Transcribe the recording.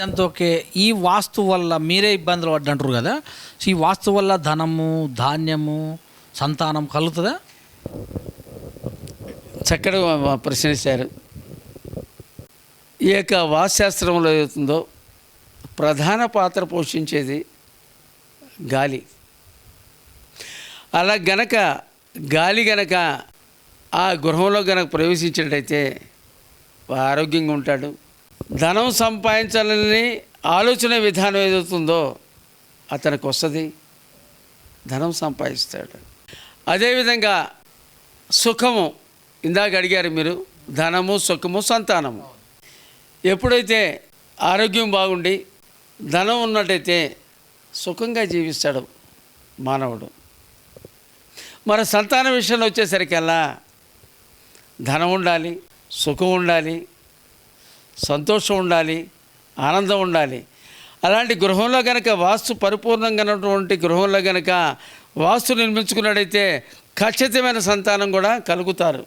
ఇదంతా ఓకే. ఈ వాస్తు వల్ల మీరే ఇబ్బందులు పడ్డంటారు కదా? సో ఈ వాస్తు వల్ల ధనము ధాన్యము సంతానం కలుగుతుందా? చక్కగా ప్రశ్నిస్తారు ఈ యొక్క వాస్తుశాస్త్రంలో ఏదవుతుందో ప్రధాన పాత్ర పోషించేది గాలి. అలా గనక గాలి గనక ఆ గృహంలో గనక ప్రవేశించినట్టయితే ఆరోగ్యంగా ఉంటాడు. ధనం సంపాదించాలని ఆలోచన విధానం ఏదవుతుందో అతనికి వస్తుంది. ధనం సంపాదిస్తాడు. అదేవిధంగా సుఖము ఇందాక అడిగారు మీరు ధనము సుఖము సంతానము. ఎప్పుడైతే ఆరోగ్యం బాగుండి ధనం ఉన్నట్టయితే సుఖంగా జీవిస్తాడు మానవుడు. మన సంతాన విషయంలో వచ్చేసరికల్లా ధనం ఉండాలి సుఖం ఉండాలి సంతోషం ఉండాలి ఆనందం ఉండాలి. అలాంటి గృహంలో కనుక వాస్తు పరిపూర్ణంగా ఉన్నటువంటి గృహంలో కనుక వాస్తు నిర్మించుకున్నట్టయితే ఖచ్చితమైన సంతానం కూడా కలుగుతారు.